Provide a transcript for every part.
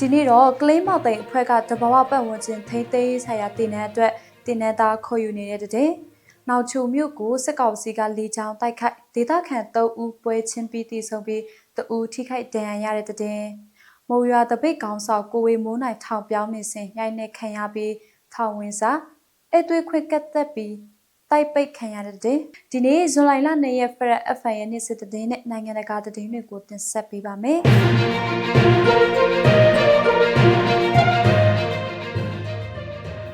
ဒီနေ့တော့ကလေးမောက်သိန်အဖွဲ့ကတဘာဝပတ်ဝန်းကျင်ထိမ့်သိမ်းရေးဆိုင်ရာတည်နန်းအတွက်တည်နန်းသားခေါ်ယူနေတဲ့တဲ့။နောက်ချုံမြို့ကိုစစ်ကောင်စီကလေကြောင်းတိုက်ခိုက်ဒေသခံ၃ဦးပွဲချင်းပြီးတည်ဆုံပြီးတဦးထိခိုက်ဒဏ်ရာရတဲ့တဲ့။မုံရွာတပိတ်ကောင်ဆောင်ကိုဝေမိုးနိုင်ထောင်ပြောင်းနေစဉ်ရိုက်နှက်ခံရပြီးထောင်ဝင်စာအဲ့သွေးခွင့်ကတ်သက်ပြီးတိုက်ပိတ်ခံရတဲ့တဲ့ဒီနေ့ဇွန်လလ2ရက်ဖရက် FN ရဲ့နေ့စစ်တဲ့နဲ့နိုင်ငံတကာသတင်းတွေကိုတင်ဆက်ပေးပါမယ်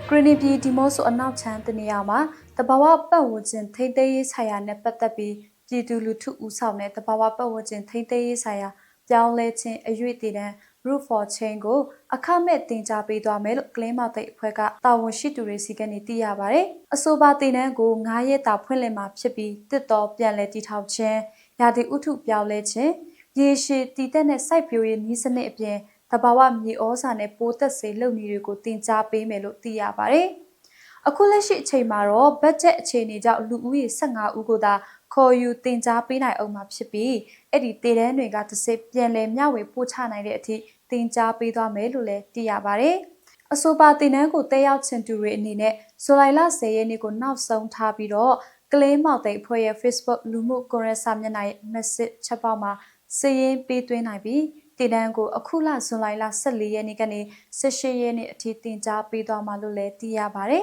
ဂရနီပြည်ဒီမော့ဆိုအနောက်ချမ်းတနေရာမှာတဘာဝပတ်ဝန်းကျင်ထိမ့်သိမ်းရေးဆိုင်ရာနဲ့ပတ်သက်ပြီးပြည်သူလူထုဦးဆောင်တဲ့တဘာဝပတ်ဝန်းကျင်ထိမ့်သိမ်းရေးဆိုင်ရာပြောင်းလဲခြင်းအရွေ့တည်တဲ့ root for change ကိုအခမဲ့တင် जा ပေးသွားမယ်လို့ကလင်းမောက်သိပ်အဖွဲ့ကတာဝန်ရှိသူတွေစီကနေသိရပါဗျ။အဆိုပါတင်နန်းကို9ရက်တာဖွင့်လှစ်မှာဖြစ်ပြီးတစ်တော်ပြန်လည်တည်ထောင်ခြင်းရာသီဥတုပြောင်းလဲခြင်းရေရှည်တည်တဲ့နဲ့စိုက်ပျိုးရေးနည်းစနစ်အပြင် တဘာဝမြေဩဇာနဲ့ပိုးသက်စေလုပ်နည်းတွေကိုတင် जा ပေးမယ်လို့သိရပါဗျ။အခုလက်ရှိအချိန်မှာတော့ဘတ်ဂျက်အခြေအနေကြောင့်လူဦးရေ15ဦးကိုသာခေါ်ယူတင် जा ပေးနိုင်အောင်မှာဖြစ်ပြီးအဲ့ဒီတည်တန်းတွေကတစ်စစ်ပြန်လည်မျှဝေပို့ချနိုင်တဲ့အထိတင် जा ပေးသွားမယ်လို့လည်းသိရပါဗျ။အဆိုပါတင်နန်းကိုတက်ရောက်ချင်သူတွေအနေနဲ့ဇူလိုင်လ10ရက်နေ့ကိုနောက်ဆုံးထားပြီးတော့ကလေးမောက်သိအဖွဲ့ရဲ့ Facebook လူမှုကွန်ရက်စာမျက်နှာရဲ့ message ချက်ပေါက်မှာစည်ရင်ပေးသွင်းနိုင်ပြီး တင်ဒန်းကိုအခုလဇွန်လ14ရက်နေ့ကနေ18ရက်နေ့အထိတင် जा ပေးသွားမှာလို့လည်းသိရပါဗျ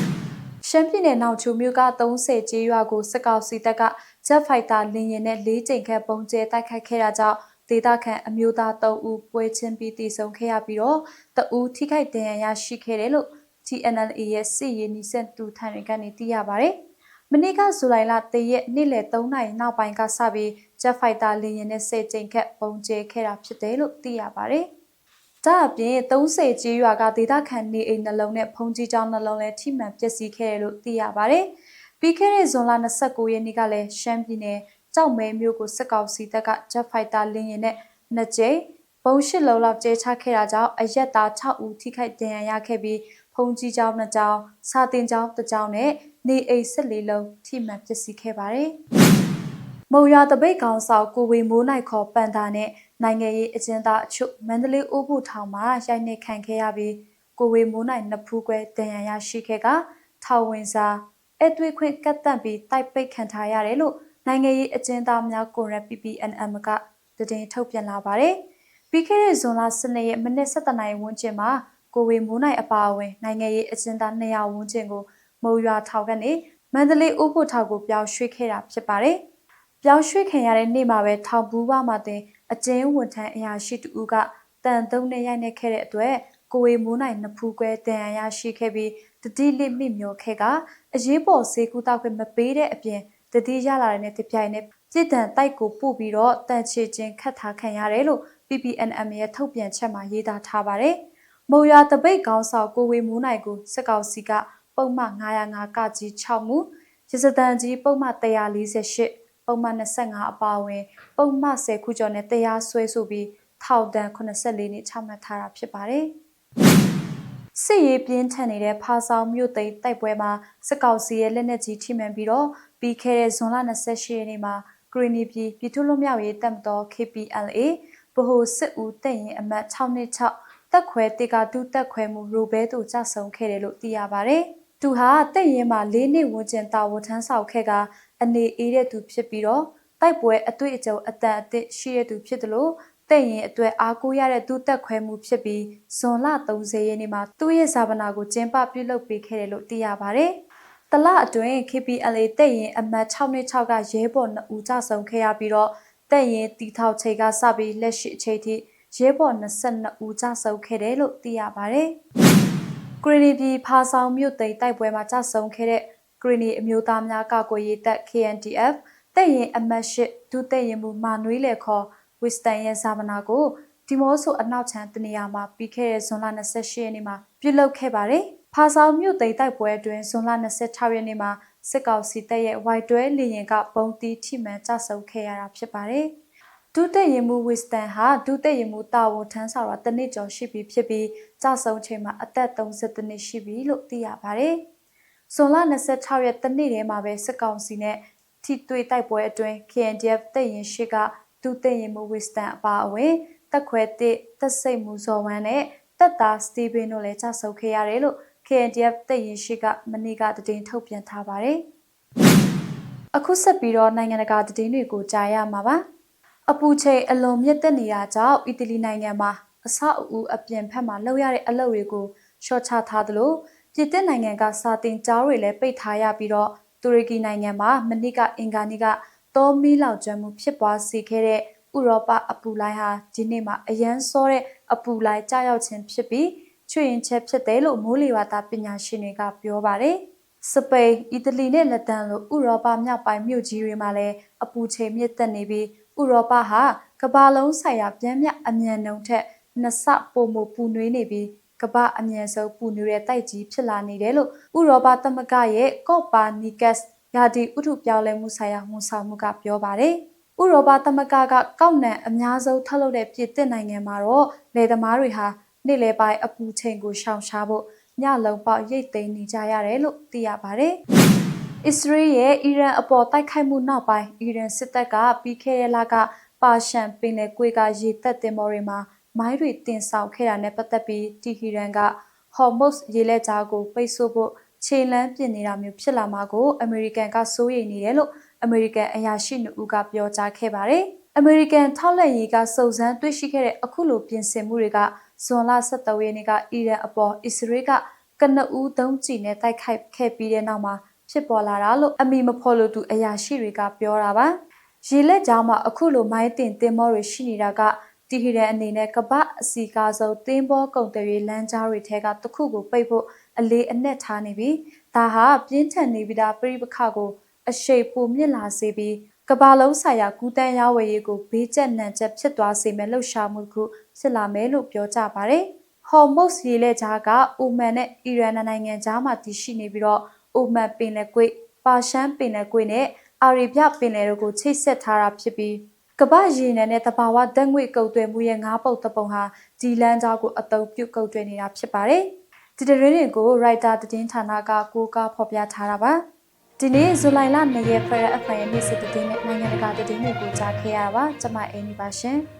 ။ရှမ်းပြည်နယ်နောက်ချိုမြို့က30ကျေးရွာကိုစစ်ကောင်စီတပ်က Jet Fighter လင်းရင်နဲ့၄ကြိမ်ခန့်ပုံကျဲတိုက်ခိုက်ခဲ့တာကြောင့်ဒေသခံအမျိုးသား3ဦးပွဲချင်းပြီးတည်ဆုံခဲ့ရပြီးတော့တဦးထိခိုက်ဒဏ်ရာရရှိခဲ့တယ်လို့ TNLA ရဲ့စစ်ရေးနီးစပ်သူထံတွေကနေသိရပါတယ်။မနေ့ကဇူလိုင်လ3ရက်နေ့လယ်3နာရီနောက်ပိုင်းကစပြီး Jet Fighter လေယာဉ်နဲ့10ကြိမ်ခန့်ပုံကျဲခဲ့တာဖြစ်တယ်လို့သိရပါတယ်။ဒါအပြင်30ကျေးရွာကဒေသခံနေအိမ်နှလုံးနဲ့ဖုန်ကြီးကျောင်းနှလုံးလည်းထိမှန်ပျက်စီးခဲ့တယ်လို့သိရပါတယ်။ပြီးခဲ့တဲ့ဇွန်လ29ရက်နေ့ကလည်းရှမ်းပြည်နယ်ကြောက်မဲမျိုးကိုစစ်ကောင်စီတပ်က Jet Fighter လင်းရင်နဲ့နှစ်ကြိမ်ပုံရှစ်လုံးလောက်ကျဲချခဲ့တာကြောင့်အရက်သား6ဦးထိခိုက်ဒဏ်ရာရခဲ့ပြီးဖုန်ကြီးကျောင်းနှစ်ကျောင်းစာတင်ကျောင်းတစ်ကျောင်းနဲ့နေအိမ်14လုံးထိမှန်ပျက်စီးခဲ့ပါတယ်။ မုံရတပိတ်ကောင်ဆောင်ကိုဝေမိုးနိုင်ခေါ်ပန်တာနဲ့နိုင်ငံရေးအကျဉ်းသားအချို့မန္တလေးအိုးဘူးထောင်မှာရိုက်နှက်ခံခဲ့ရပြီးကိုဝေမိုးနိုင်နှစ်ဖူးကွဲဒဏ်ရာရရှိခဲ့ကထောင်ဝင်စာအဲ့သွေးခွင့်ကတ်တန့်ပြီးတိုက်ပိတ်ခံထားရတယ်လို့နိုင်ငံရေးအကျဉ်းသားများကွန်ရက် PPNM ကတည်ထုတ်ပြန်လာပါတယ်။ပြီးခဲ့တဲ့ဇွန်လ12ရက်မိနစ်17နာရီဝန်းကျင်မှာကိုဝေမိုးနိုင်အပါအဝင်နိုင်ငံရေးအကျဉ်းသား200ဝန်းကျင်ကိုမုံရွာထောင်ကနေမန္တလေးဥပုထောင်ကိုပြောင်းရွှေ့ခဲ့တာဖြစ်ပါတယ်။ ပြောင်းရွှေ့ခံရတဲ့နေ့မှာပဲထောင်ဘူးဘမှာတင်အကျဉ်းဝန်ထမ်းအရာရှိတူကတန်သုံးနဲ့ရိုက်နှက်ခဲ့တဲ့အတွက်ကိုဝေမိုးနိုင်နှစ်ဖူးကွဲတန်ရရရှိခဲ့ပြီးတတိလိမိမျောခဲ့ကအရေးပေါ်ဈေးကူတောက်ခွင့်မပေးတဲ့အပြင်တတိရလာတဲ့နဲ့တပြိုင်နက်ပြစ်ဒဏ်တိုက်ကိုပို့ပြီးတော့တန်ချေချင်းခတ်ထားခံရတယ်လို့ PPNM ရဲ့ထုတ်ပြန်ချက်မှာရေးသားထားပါတယ်။မုံရတပိတ်ကောင်းဆောင်ကိုဝေမိုးနိုင်ကိုစစ်ကောင်စီကပုံမှန်905ကကြီး6မှုရစတန်ကြီးပုံမှန်148 ပုံမှန်25အပါအဝင် ပုံမှန်10ခုကျော်နဲ့တရားစွဲဆိုပြီးထောက်တန်း84နှစ်ချမှတ်ထားတာဖြစ်ပါတယ်။စစ်ရေးပြင်းထန်နေတဲ့ဖာဆောင်မြို့သိမ်းတိုက်ပွဲမှာစစ်ကောင်စီရဲ့လက်နက်ကြီးထိမှန်ပြီးတော့ပြီးခဲ့တဲ့ဇွန်လ28ရက်နေ့မှာဂရီနီပြည်ပြည်သူ့လွတ်မြောက်ရေးတပ်မတော် KPLA ဗဟိုစစ်ဦးတပ်ရင်အမှတ်626တက်ခွဲတေကာတူတက်ခွဲမှုရိုဘဲတို့ကြဆုံခဲ့တယ်လို့သိရပါတယ်။သူဟာတပ်ရင်မှာ၄နှစ်ဝန်းကျင်တာဝန်ထမ်းဆောင်ခဲ့က အနေအေးတဲ့သူဖြစ်ပြီးတော့တိုက်ပွဲအတွေ့အကြုံအတန်အသစ်ရှိတဲ့သူဖြစ်တယ်လို့တဲ့ရင်အတွက်အားကိုးရတဲ့သူတက်ခွဲမှုဖြစ်ပြီးဇွန်လ30ရက်နေ့မှာသူ့ရဲ့ဇာပနာကိုကျင်းပပြုလုပ်ပေးခဲ့တယ်လို့သိရပါတယ်။တလအတွင်း KPLA တက်ရင်အမှတ်626ကရဲဘော်2ဦးကြဆုံးခဲ့ရပြီးတော့တက်ရင်တီထောက်ချိန်ကစပြီးလက်ရှိအချိန်ထိရဲဘော်22ဦးကြဆုံးခဲ့တယ်လို့သိရပါတယ်။ဂရီနီပြည်ဖာဆောင်မြို့သိမ်းတိုက်ပွဲမှာကြဆုံးခဲ့တဲ့ ဂရီနီအမျိုးသားများကာကွယ်ရေးတပ် KNDF တက်ရင်အမှတ်8ဒုတက်ရင်မူမာနွေးလေခေါ်ဝစ်စတန်ရဲ့ဇာမနာကိုဒီမောဆိုအနောက်ချမ်းတနေရာမှာပြီးခဲ့တဲ့ဇွန်လ28ရက်နေ့မှာပြုလုပ်ခဲ့ပါတယ်။ဖာဆောင်မြို့သိမ်းတိုက်ပွဲအတွင်းဇွန်လ26ရက်နေ့မှာစစ်ကောင်စီတပ်ရဲ့ white တွဲလေရင်ကပုံတီးထိမှန်ကြဆုပ်ခဲ့ရတာဖြစ်ပါတယ်။ဒုတက်ရင်မှုဝစ်စတန်ဟာဒုတက်ရင်မှုတာဝန်ထမ်းဆောင်တာတနစ်ကျော်ရှိပြီဖြစ်ပြီးကြဆုံးချိန်မှာအသက်30နှစ်ရှိပြီလို့သိရပါတယ်။ ဇွန်လ26ရက်တနေ့တည်းမှာပဲစစ်ကောင်စီနဲ့ထိတွေ့တိုက်ပွဲအတွင်း KNDF တပ်ရင်ရှိကဒုတက်ရင်မှုဝစ်စတန်အပါအဝင်တက်ခွဲတစ်တက်စိတ်မူဇော်ဝမ်းနဲ့တက်သားစတီဗင်တို့လည်းကြဆုပ်ခဲ့ရတယ်လို့ KNDF တပ်ရင်ရှိကမနေ့ကတည်ထုတ်ပြန်ထားပါတယ်။အခုဆက်ပြီးတော့နိုင်ငံတကာတည်င်းတွေကိုကြားရမှာပါ။အပူချိန်အလွန်မြင့်တက်နေတာကြောင့်အီတလီနိုင်ငံမှာအဆောက်အဦအပြင်ဘက်မှာလှုပ်ရတဲ့အလုပ်တွေကိုရှော့ချထားသလို ပြည်သစ်နိုင်ငံကစာတင်ကြားတွေလည်းပိတ်ထားရပြီးတော့တူရကီနိုင်ငံမှာမနစ်ကအင်္ဂါနေ့ကတောမီလောက်ကျွမ်းမှုဖြစ်ပွားစေခဲ့တဲ့ဥရောပအပူလိုင်းဟာဒီနေ့မှာအရန်စောတဲ့အပူလိုင်းကြောက်ခြင်းဖြစ်ပြီးချွေရင်ချက်ဖြစ်တယ်လို့မိုးလေဝသပညာရှင်တွေကပြောပါတယ်။စပိန်၊အီတလီနဲ့လက်တန်လိုဥရောပမြောက်ပိုင်းမြို့ကြီးတွေမှာလည်းအပူချိန်မြင့်တက်နေပြီးဥရောပဟာကမ္ဘာလုံးဆိုင်ရာပြင်းပြအမြန်နှုန်းထက်နှစ်ဆပိုမိုပူနွေးနေပြီး ကမ္ဘာအမြန်ဆုံးပူနွေးတဲ့တိုက်ကြီးဖြစ်လာနေတယ်လို့ဥရောပသမဂ္ဂရဲ့ကော့ပါနီကက်စ်ယာဒီဥထုပြောင်းလဲမှုဆိုင်ရာဝန်ဆောင်မှုကပြောပါတယ်။ဥရောပသမဂ္ဂကကောက်နံအများဆုံးထုတ်လုပ်တဲ့ပြည်သစ်နိုင်ငံမှာတော့လယ်သမားတွေဟာနေ့လယ်ပိုင်းအပူချိန်ကိုရှောင်ရှားဖို့ညလုံးပေါက်ရိတ်သိမ်းနေကြရတယ်လို့သိရပါတယ်။အစ္စရေးရဲ့အီရန်အပေါ်တိုက်ခိုက်မှုနောက်ပိုင်းအီရန်စစ်တပ်ကပြီးခဲ့တဲ့လကပါရှန်ပင်လယ်ကွေးကရေတပ်တင်မော်တွေမှာ မိုင်းတွေတင်ဆောင်ခဲ့တာနဲ့ပတ်သက်ပြီးတီဟီရန်ကဟော်မုတ်ရေလက်ကြားကိုပိတ်ဆို့ဖို့ခြေလန်းပြင်နေတာမျိုးဖြစ်လာမှာကိုအမေရိကန်ကစိုးရိမ်နေတယ်လို့အမေရိကန်အရာရှိနှုတ်ကပြောကြားခဲ့ပါတယ်။အမေရိကန်ထောက်လက်ရေးကစုံစမ်းတွေ့ရှိခဲ့တဲ့အခုလိုပြင်ဆင်မှုတွေကဇွန်လ17ရက်နေ့ကအီရန်အပေါ်အစ္စရေးကကနဦးသုံးချီနဲ့တိုက်ခိုက်ခဲ့ပြီးတဲ့နောက်မှာဖြစ်ပေါ်လာတာလို့အမီမဖော်လို့သူအရာရှိတွေကပြောတာပါ။ရေလက်ကြားမှာအခုလိုမိုင်းတင်တင်မောတွေရှိနေတာက တီဟီရန်အနေနဲ့ကပအစီကားဆုံးတင်းဘောကုံတရီလမ်းကြားတွေထဲကတစ်ခုကိုပိတ်ဖို့အလေးအနက်ထားနေပြီးဒါဟာပြင်းထန်နေပြီးသားပြိပခကိုအရှိန်ပိုမြင့်လာစေပြီးကဘာလုံးဆိုင်ရာကူးတန်းရဝယ်ရေးကိုဘေးကျက်နံကျက်ဖြစ်သွားစေမဲ့လှုပ်ရှားမှုတစ်ခုဖြစ်လာမယ်လို့ပြောကြပါတယ်။ဟော်မုတ်ရေလက်ကြားကအိုမန်နဲ့အီရန်နိုင်ငံကြားမှာတည်ရှိနေပြီးတော့အိုမန်ပင်လယ်ကွေ့ပါရှန်ပင်လယ်ကွေ့နဲ့အာရေဗျပင်လယ်တို့ကိုချိတ်ဆက်ထားတာဖြစ်ပြီး ကပရေနံနဲ့တဘာဝဓာတ်ငွေကုတ်သွဲမှုရဲ့ငါးပုတ်တပုံဟာဒီလန်းကြောကိုအသုံးပြုကုတ်သွဲနေတာဖြစ်ပါတယ်။ဒီတရင်တွေကို writer သတင်းဌာနကကိုးကားဖော်ပြထားတာပါ။ဒီနေ့ဇူလိုင်လ2ရက်ဖရက်အဖိုင်ရဲ့နေ့စစ်သတင်းနဲ့နိုင်ငံတကာသတင်းတွေကိုကြားခဲ့ရပါကျွန်မအင်းဒီပါရှင်။